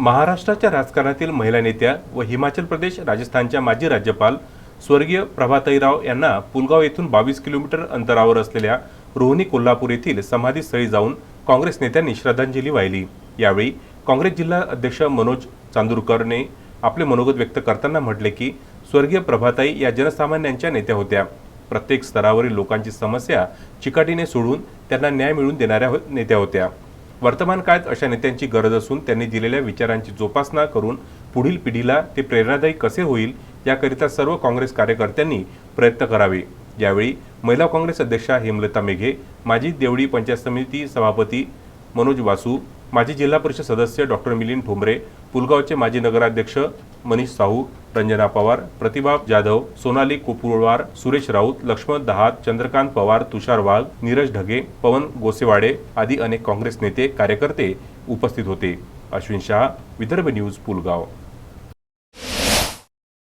महाराष्ट्राच्या राजकारणातील महिला नेत्या व हिमाचल प्रदेश राजस्थानच्या माजी राज्यपाल स्वर्गीय प्रभाताईराव यांना पुलगाव येथून बावीस किलोमीटर अंतरावर असलेल्या रोहिणी कोल्हापूर येथील समाधीस्थळी जाऊन काँग्रेस नेत्यांनी श्रद्धांजली वाहिली. यावेळी काँग्रेस जिल्हा अध्यक्ष मनोज चांदूरकरने आपले मनोगत व्यक्त करताना म्हटले की स्वर्गीय प्रभाताई या जनसामान्यांच्या नेत्या होत्या. प्रत्येक स्तरावरील लोकांची समस्या चिकाटीने सोडून त्यांना न्याय मिळवून देणाऱ्या नेत्या होत्या. वर्तमान काळात अशा नेत्यांची गरज असून त्यांनी दिलेल्या विचारांची जोपासना करून पुढील पिढीला ते प्रेरणादायी कसे होईल याकरिता सर्व काँग्रेस कार्यकर्त्यांनी प्रयत्न करावे. यावेळी महिला काँग्रेस अध्यक्षा हेमलता मेघे माजी देवडी पंचायत समिती सभापती मनोज वासू माजी जिल्हा परिषद सदस्य डॉक्टर मिलिंद ठोंबरे पुलगावचे माजी नगराध्यक्ष मनीष साहू रंजना पवार प्रतिभा जाधव सोनाली कुपुरवार सुरेश राऊत लक्ष्मण दहात चंद्रकांत पवार तुषार वाघ नीरज ढगे पवन गोसेवाडे आदी अनेक काँग्रेस नेते कार्यकर्ते उपस्थित होते. अश्विन शहा विदर्भ न्यूज पुलगाव.